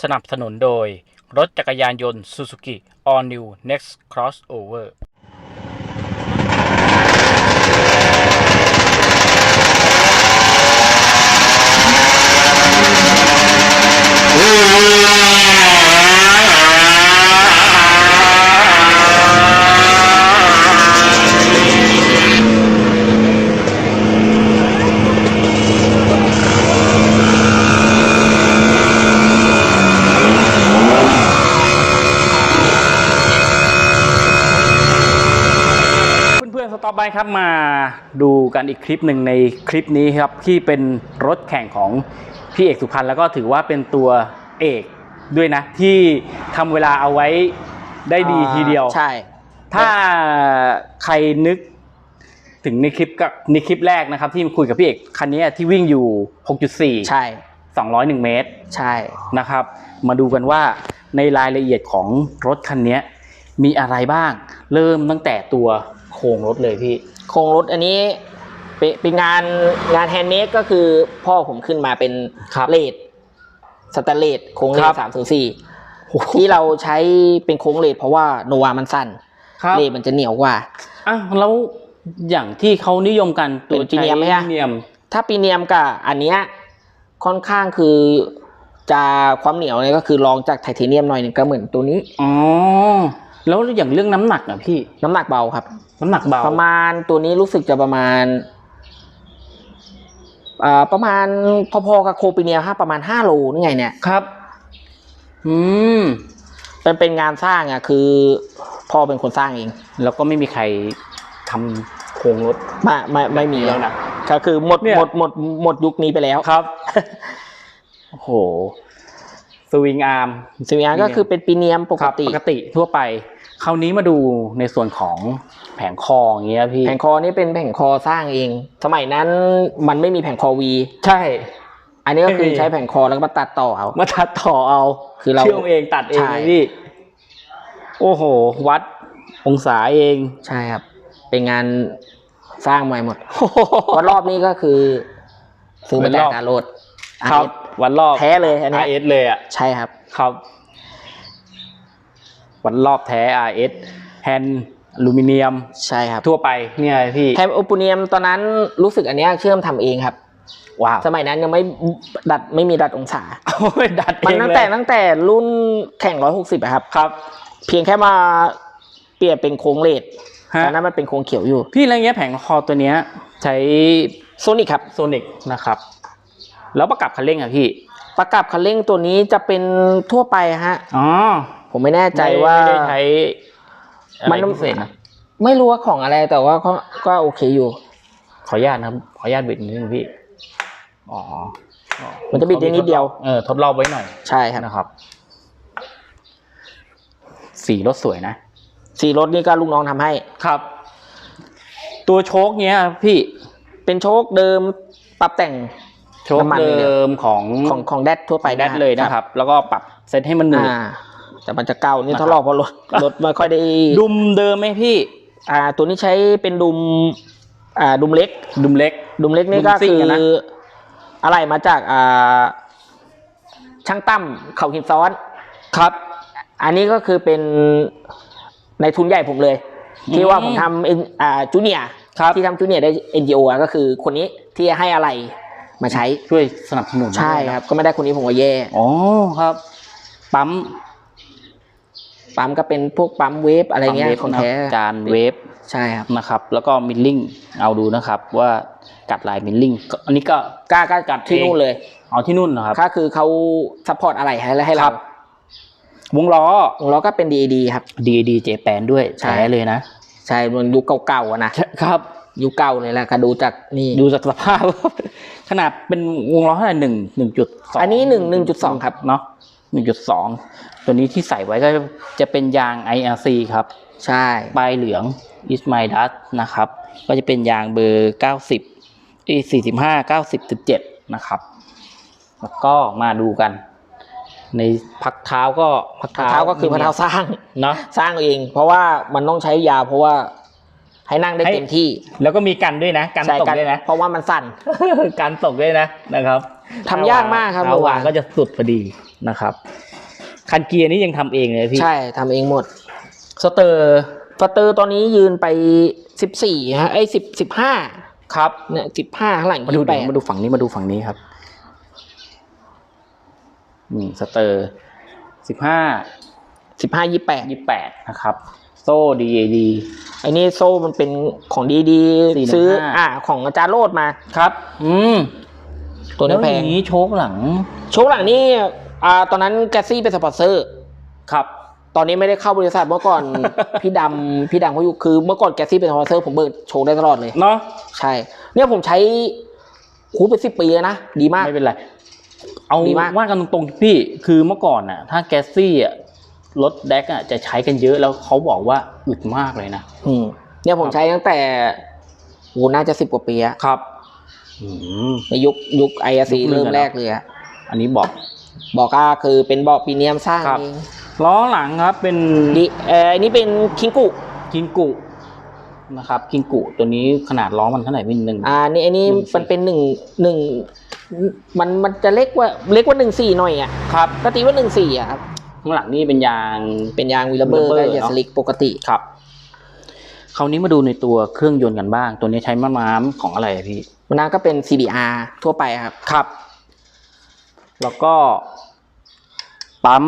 สนับสนุนโดย รถจักรยานยนต์ Suzuki All New Next Crossover เพื่อนๆสต็อปไบครับมาดูกันอีกคลิปหนึ่งในคลิปนี้ครับที่เป็นรถแข่งของพี่เอกสุพรรณแล้วก็ถือว่าเป็นตัวเอกด้วยนะ ที่ทำเวลาเอาไว้ได้ดีทีเดียว ใช่ ถ้าใครนึกถึงในคลิปกับในคลิปแรกนะครับ ที่คุยกับพี่เอกคันนี้ที่วิ่งอยู่ 6.4 ใช่ 201 เมตร ใช่นะครับ มาดูกันว่าในรายละเอียดของรถคันนี้มีอะไรบ้าง เริ่มตั้งแต่ตัวโครงรถเลยพี่ โครงรถอันนี้เป็นเป็นงานงานแฮนด์เมดก็คือพ่อผมขึ้นมาเป็นครับเลดสแตนเลสโค้งเลครัดบ สามถึงสี่ที่เราใช้เป็นโค้งเลดเพราะว่าโนวามันสั้นครับเลดมันจะเหนียวกว่า อะแล้วอย่างที่เขานิยมกันตัวเป็น premium ไหมฮะเนียม ถ้าปีเนียมกับอันเนี้ยค่อนข้างคือจะความเหนียวเนี่ยก็คือรองจากไทเทเนียมหน่อยหนึงก็เหมือนตัวนี้ อ๋อ แล้วอย่างเรื่องน้ำหนักอะพี่ น้ำหนักเบาครับ น้ำหนักเบาประมาณตัวนี้รู้สึกจะประมาณอ่าประมาณพอๆกับโคปีเนียฮะประมาณห้าโลนี่ไงเนี่ยครับ อืมเป็นเป็นงานสร้างอะ คือพ่อเป็นคนสร้างเอง แล้วก็ไม่มีใครทำโครงรถ ไม่ไม่ไม่มีแล้วนะ ก็คือหมดเนี่ย หมดหมดหมดยุคนี้ไปแล้วครับ โอ้โห สวิงอาร์ม สิงานก็คือเป็นปีเนียมปคกรับติ ปกติทั่วไป คราวนี้มาดูในส่วนของแผงคออย่างเงี้ยพี่ แผงคอนี่เป็นแผงคอสร้างเอง สมัยนั้นมันไม่มีแผงคอวีใช่ อันนี้ก็คือไม่มีใช้แผงคอแล้วก็มาตัดต่อเอา มาตัดต่อเอา คือเราเชื่อมเองตัดเองใช่ เลยพี่ โอ้โห วัดองศาเอง ใช่ครับ เป็นงานสร้างใหม่หมดเพราะรอบนี้ก็คือซื้อมาจากการโรดครับวันรอบ แท้เลยอันเนี้ย RS เลยอะ ใช่ครับ ครับ วันรอบแท้ RS แฮนด์อลูมิเนียมใช่ครับทั่วไปเนี่ยพี่แฮมโอปูเนียมตอนนั้นรู้สึกอันเนี้ยเชื่อมทำเองครับว้าวสมัยนั้นยังไม่ดัดไม่มีดัดองศาโอ้ยดัดเอมันงตั้งเลแต่ยตั้งแต่รุ่นแข่งร้อยหกสิบอะครับครับ เพียงแค่มาเปลี่ยนเป็นโค้งเลดฮะตอนนั้นมันเป็นโค้งเขียวอยู่ พี่อะไรเงี้ยแผงคอตัวเนี้ยใช้โซนิกครับโซนิกนะครับ แล้วประกับคันเร่งอะพี่ ประกับคันเร่งตัวนี้จะเป็นทั่วไปฮะอ๋อ ผมไม่แน่ใจว่าไม่ได้ใช้อะไรมันพิเศษนะไม่รู้ว่าของอะไรแต่ว่าก็ก็โอเคอยู่ ขออนุญาตนะครับ ขออนุญาตบิดนิดนึงพี่อ๋อมันจะบิดได้นิดเดียวเออทดรอบไว้หน่อยใช่ครับนะครับ สีรถสวยนะ สีรถนี่ก็ลูกน้องทำให้ครับ ตัวโชคเนี้ย พี่เป็นโชคเดิมปรับแต่งโชคน้ำมันเดเลยิมของของของแดดทั่วไปแดดเลยนะครับ แล้วก็ปรับเซตให้มันหนืดอ่า แต่มันจะเก่านี่นะครับทดลองเพราะรถรถไม่ค่อยได้ดุมเดิมไหมพี่ อ่า ตัวนี้ใช้เป็นดุม อ่า ดุมเล็ก ดุมเล็ก ดุมเล็กนี่ดุมก็ซิ่งคืออะนะอะไรมาจากอ่าช่างตั้มเขาหินซ้อน ครับ อันนี้ก็คือเป็นในทุนใหญ่ผมเลย ที่ว่าผมทำเอ็นอ่าจูเนียครับที่ทำจูเนียได้ NGO อะก็คือคนนี้ที่ให้อะไรมาใช้ช่วยสนับสนุนใช่ครับ ก็ไม่ได้คนนี้ผมก็แย่อ๋อครับ ปั๊ม ปั๊มก็เป็นพวกปั๊มเวฟอะไรเงี้ยปั๊มวฟของแท้นะจานเวฟใช่ครับนะครับ แล้วก็มิลลิ่งเอาดูนะครับว่ากัดลายมิลลิ่งก็อันนี้ก็กล้าก็จัดที่เองนู่นเลยเอาที่นู่นนะครับก็คือเขาซัพพอร์ตอะไรให้ให้คเรารับวงล้อของเราก็เป็น DAD ครับดีดีเจแปนด้วยใช่ใช้เลยนะ ใช่มันยุคเก่าๆอะนะครับยุคเก่าเลยแหละก็ดูจากนี่ดูจากสภาพ ขนาดเป็นวงล้อเท่าไหร่หนึ่งหนึ่งจุดสองอันนี้หนึ่งหนึ่งจุดสองครับเนาะ หนึ่งจุดสองตัวนี้ที่ใส่ไว้ก็จะเป็นยาง IRC ครับ ใช่ปลายเหลือง is my dust นะครับ ก็จะเป็นยางเบอร์ 90อี45 90 17 นะครับ แล้วก็มาดูกัน ในพักเท้าก็พักพักเท้าเท้าก็คือพักเท้าสร้างเนาะสร้างเอง เพราะว่ามันต้องใช้ยาเพราะว่า ให้นั่งได้ให้ เต็มที่แล้วก็มีกันด้วยนะกันใช่ตกกันด้วยนะ เพราะว่ามันสั่น การตกด้วยนะนะครับทำยากมากครับเอวางเมื่อวานก็จะสุดพอดีนะครับ คันเกียร์นี่ยังทำเองเลยพี่ใช่ทำเองหมดสเตอร์ฟาเตอร์ตอนนี้ยืนไปสิบสี่ฮะไอ้สิบสิบห้าครับ เนี่ยสิบห้าข้างหลังมาดูยี่สิบแปเดี๋ยวดมาดูฝั่งนี้มาดูฝั่งนี้ครับนี่สเตอร์สิบห้าสิบห้ายี่แปดยี่แปดนะครับ โซ่ดีดีไอ้นี่โซ่มันเป็นของดีดี415ซื้ออ่า ของอาจารย์โรดมา ครับ อืมตัวนี้ล้วแพองย่างนี้โชคหลังโชว์หลังนี่อ่าตอนนั้นแกสซี่เป็นสปอนเซอร์ ครับ ตอนนี้ไม่ได้เข้าบริษัทเมื่อก่อน พี่ดำพี่ดำเขาอยู่คือเมื่อก่อนแกสซี่เป็นสปอนเซอร์ผมเบิกโชว์ได้ตลอดเลย เนาะใช่ เนี่ยผมใช้คูเป็นสิบปีแล้วนะ ดีมาก ไม่เป็นไร เอาดีมาก ว่ากันตรงๆพี่ คือเมื่อก่อนน่ะ ถ้าแกสซี่อะ รถแดกอะจะใช้กันเยอะแล้วเขาบอกว่าอึดมากเลยนะอืมเนี่ยผมใช้ตั้งแต่โหน่าจะสิบกว่าปีอะครับอืมในยุคยุคไอซียุคหนึ่งเริ่มอะแรกเลยอะอันนี้บอกบอกว่าคือเป็นเบาะปีเนียมสร้างครับเองล้อหลังครับเป็นดีเอออันนี้เป็นคิงกุกิงกุนะครับกิงกุตัวนี้ขนาดล้อมันเท่าไหร่พี่หนึ่งอ่านี่อันนี้หนึ่งสี่มันเป็นหนึ่งหนึ่งมันมันจะเล็กกว่าเล็กกว่าหนึ่งสี่หน่อยอะครับก็ตีว่าหนึ่งสี่อะครับ ข้างหลังนี่เป็นยางเป็นยางวีลเบอร์ Williber ก็จะเนอะสลิกปกติครับคราวนี้มาดูในตัวเครื่องยนต์กันบ้าง ตัวนี้ใช้ม้าม้ามของอะไรอะพี่มันนั้นก็เป็น CBR ทั่วไปครับครับ แล้วก็ ปั๊ม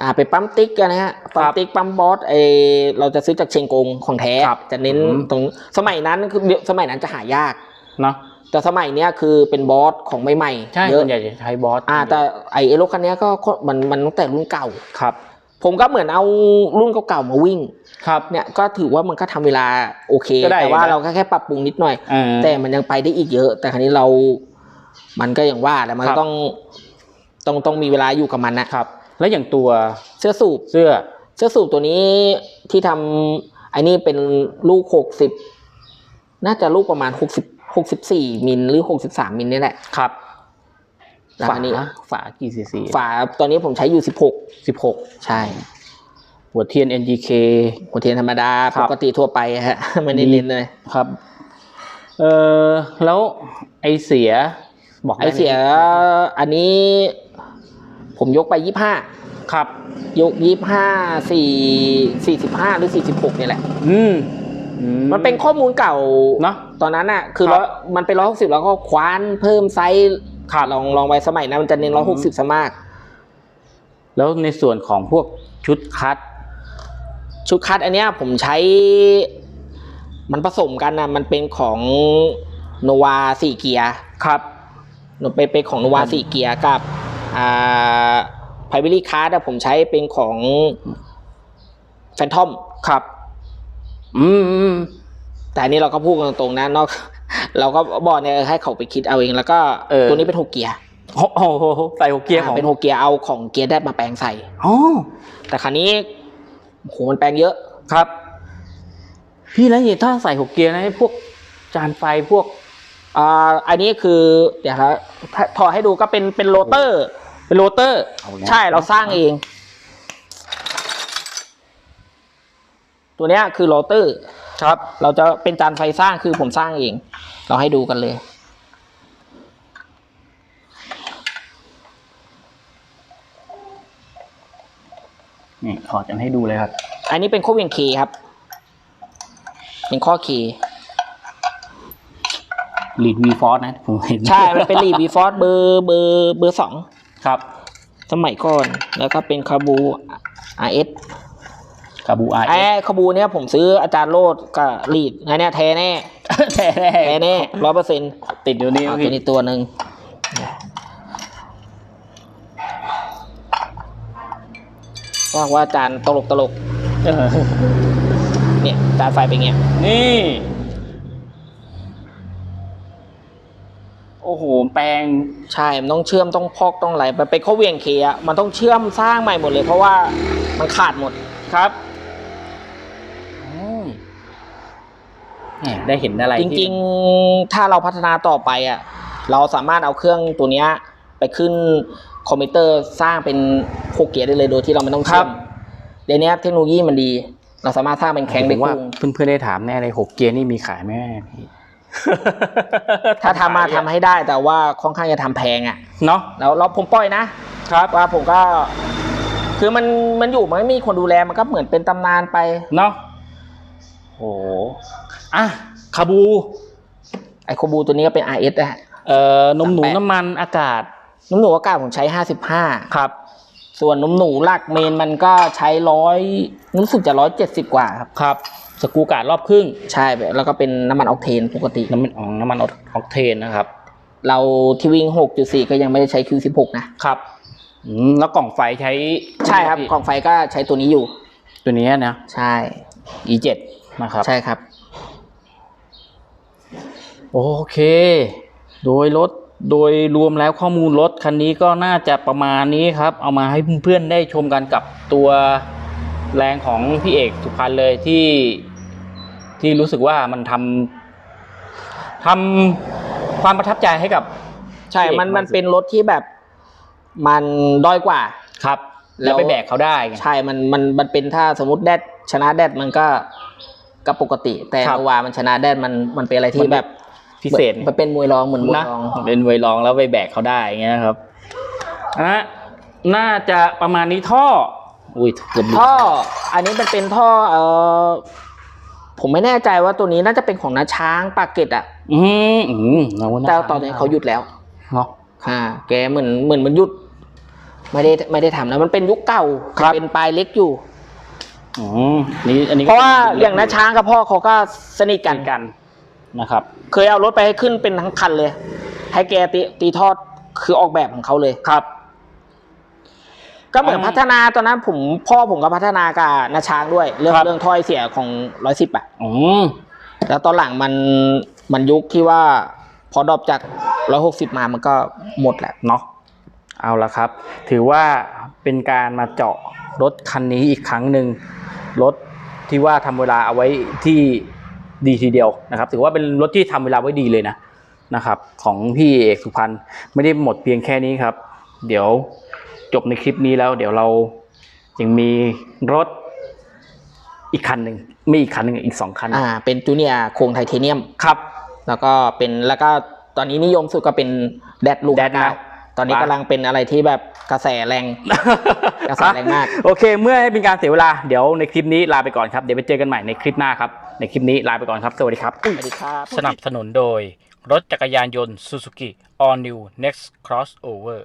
อ่าเป็นปั๊มติ๊กกันนะฮะปั๊มติ๊กปั๊มบอสเออเราจะซื้อจากเชียงกงของแท้ครับจะเน้นอืมตรงสมัยนั้นคือสมัยนั้นจะหายากเนาะ แต่สมัยเนี้ยคือเป็นบอสของใหม่ๆใช่เยส่อะวนใหญ่จะใช้บอสอ่าแต่ไอเอรถคันเนี้ยก็ก็มันมันตั้งแต่รุ่นเก่า ครับผมก็เหมือนเอารุ่นเก่าๆมาวิ่ง ครับ เนี่ยก็ถือว่ามันก็ทำเวลาโอเค ก็ได้แต่ว่านะ เราก็แค่ปรับปรุงนิดหน่อย เออ แต่มันยังไปได้อีกเยอะ แต่ครั้นี้เรา มันก็อย่างว่าแหละมันครับต้องต้องต้องมีเวลาอยู่กับมันนะครับ แล้วอย่างตัวเสื้อสูบ เสื้อ เสื้อสูบตัวนี้ที่ทำไอ้นี่เป็นลูกหกสิบน่าจะลูกประมาณหกสิบ หกสิบสี่มิลหรือหกสิบสามมิลนี่แหละครับแล้วฝาอันนี้ฝากี่ซีซีฝาตอนนี้ผมใช้อยู่สิบหกสิบหกใช่ หัวเทียน NGK หัวเทียนธรรมดาครัปบกติทั่วไปฮะไม่ได้เน้นเลยครับ เออแล้วไอเสีย บอกไอด้หมเสีย อันนี้ผมยกไปยี่ห้าครับ ยกยี่ห้าสี่สี่สิบห้าหรือสี่สิบหกนี่แหละ อืม มันเป็นข้อมูลเก่าเนาะตอนนั้นอะ คือครับร้อยมันเป็นร้อยหกสิบแล้วก็คว้านเพิ่มไซส์ขาดลองลองไว้สมัยนั้นมันจะเน้นร้อยหกสิบซะมาก แล้วในส่วนของพวกชุดคัด ชุดคัดอันเนี้ยผมใช้ มันผสมกันนะมันเป็นของโนวาสี่เกียร์ครับเป็นเป็นของโนวาครับสี่เกียร์กับอ่าไพวิลี่คาร์ดผมใช้เป็นของแฟนทอมครับ อืมอืมแต่อันนี้เราก็พูดกันตรงๆนะนอก เราก็บอกเนี่ยให้เขาไปคิดเอาเองแล้วก็เออ ตัวนี้เป็นหกเกียร์โอ้โหใส่หัวเกียร์ของเป็นหกเกียร์เอาของเกียร์ได้มาแปลงใส่อ๋อแต่คราวนี้โหมันแปลงเยอะครับ พี่แล้วถ้าใส่หัวเกียร์นะไอ้พวกจานไฟพวกอ่าอันนี้คือเดี๋ยวครับถ้าถอดให้ดูก็เป็นเป็นโรเตอร์ เป็นโรเตอร์ ใช่เราสร้างเอง ตัวเนี้ยคือโรเตอร์ครับ เราจะเป็นจานไฟสร้างคือผมสร้างเอง เราให้ดูกันเลย นี่ถอดกันให้ดูเลยครับ อันนี้เป็นข้อเวียงเคครับ เป็นข้อเคลีดวีฟอร์นะผมเห็น ใช่ มันเป็นลีบีฟอร์เบอร์เบอร์เบอร์สองครับ สมัยก่อน แล้วก็เป็นคาบู RS กาบูไอไอ้คาบูเนี้ยผมซื้ออาจารย์โลดกับลีดอันเนี้ยแท้แน่แท้แน่แท้แน่ร้อยเปอร์เซ็นต์ติดอยู่นี่ตัวพี่นี้ตัวหนึ่งว่าว่าจานตลกตลกเออๆเนี่ยจานไฟเป็นเงี้ยนี่ โอ้โห แปลง ใช่ มันต้องเชื่อมต้องพอกต้องอะไรมันเป็นข้อเหวียงเคอะมันต้องเชื่อมสร้างใหม่หมดเลย เพราะว่ามันขาดหมดครับอืมแหม ได้เห็นอะไรจที่ริง ๆ ถ้าเราพัฒนาต่อไปอะ เราสามารถเอาเครื่องตัวเนี้ย ไปขึ้นคอมพิวเตอร์สร้างเป็นโคเกียร์ได้เลยโดยที่เราไม่ต้องเชื่อมเดี๋ยวนี้เทคโนโลยีมันดี เราสามารถสร้างเป็นแข้งผได้มว่ากุ้งเพื่อนๆได้ถามแน่เลยหกเกียร์นี่มีขายไหมพี่ถ้าทำมาทำให้ได้แต่ว่าค่อนข้างจะทำแพงอะเนาะแล้วเราผมปล่อยนะครับว่าผมก็ คือมันมันอยู่มันไม่มีคนดูแลมันก็เหมือนเป็นตำนานไปเนาะ โอ้อะคาบู ไอโคบูตัวนี้ก็เป็น RS นะฮะ เอ่อนมหนูสามแปดน้ำมันอากาศน้ำหนูอากาศผมใช้ห้าสิบห้าครับ ส่วนนมหนูหลักเมนมันก็ใช้ร้อยรู้สึกจะร้อยเจ็ดสิบกว่าครับ ครับ สกรูการ์ดรอบครึ่ง ใช่แล้วก็เป็นน้ำมันออกเทนปกติ น้ำมันอ๋อน้ำมันออกเทนนะครับ เราที่วิ่งหกจุดสี่ก็ยังไม่ได้ใช้ Q16 นะ ครับอืมแล้วกล่องไฟใช้ใช่ครับพี่กล่องไฟก็ใช้ตัวนี้อยู่ ตัวนี้นะ ใช่ E7 นะครับ ใช่ครับ โอเค โดยรถโดยรวมแล้วข้อมูลรถคันนี้ก็น่าจะประมาณนี้ครับ เอามาให้เพื่อนๆได้ชมกันกับตัวแรงของพี่เอกสุพรรณเลยที่ที่รู้สึกว่ามันทำทำความประทับใจให้กับ ใช่พี่เอกมันมากมันเป็นรถที่แบบมันด้อยกว่าครับ แล้แล้ววไปแบกเขาได้ไงใช่ มันมันมันเป็นถ้าสมมติแดดชนะแดดมันก็ ก็ปกติ แต่ครับโนวามันชนะแดดมันมันเป็นอะไรที่แบบพิเศษมันเป็นมวยรองเหมือนมวยนะรองเป็นเวยรองแล้วไปแบกเขาได้อย่างเงี้ยครับอะน่าจะประมาณนี้ท่อ อุ้ยเกือบหลุดท่ออันนี้มันเป็นท่อเออผมไม่แน่ใจว่าตัวนี้น่าจะเป็นของน้าช้างปากเกร็ดอะอืมอืมเราว่าาแต่ตอนนี้เขาหยุดแล้ว เนาะค่ะแกเหมือนเหมือนมันหยุด ไม่ได้ไม่ได้ทำแล้วมันเป็นยุคเก่าครับ เป็นปลายเล็กอยู่ อืมนี่อันนี้เพราะว่าป็นอย่างน้าช้างกับพ่อเขาก็สนิทกันกันนะครับ เคยเอารถไปให้ขึ้นเป็นทั้งคันเลย ให้แกตีตีทอดคือออกแบบของเขาเลยครับ ก็เหมือนอืมพัฒนาตอนนั้นผมพ่อผมก็พัฒนากับนาช้างด้วย เรื่องครับเรื่องถ้อยเสียของร้อยสิบอะอืมแล้วตอนหลังมันมันยุคที่ว่า พอดรอปจากร้อยหกสิบมามันก็หมดแหละเนาะเอาละครับ ถือว่าเป็นการมาเจาะรถคันนี้อีกครั้งหนึ่ง รถที่ว่าทำเวลาเอาไว้ที่ดีทีเดียวนะครับ ถือว่าเป็นรถที่ทำเวลาไว้ดีเลยนะนะครับ ของพี่เอกสุพรรณไม่ได้หมดเพียงแค่นี้ครับ เดี๋ยวจบในคลิปนี้แล้ว เดี๋ยวเรายังมีรถอีกคันหนึ่งไม่อีกคันหนึ่งอีกสองคันอ่าเป็นจูเนียร์โครงไทเทเนียมครับ แล้วก็เป็นแล้วก็ตอนนี้นิยมสุดก็เป็นแดดลูกแดดนะต อนนี้ว้ากำลังเป็นอะไรที่แบบกระแสแรงกระแสแรงมาก โอเค เมื่อให้เป็นการเสียเวลาเดี๋ยวในคลิปนี้ลาไปก่อนครับ เดี๋ยวไปเจอกันใหม่ในคลิปหน้าครับ ในคลิปนี้ลาไปก่อนครับ สวัสดีครับ สวัสดีครับ สนับสนุนโดย รถจักรยานยนต์ Suzuki All New Next Crossover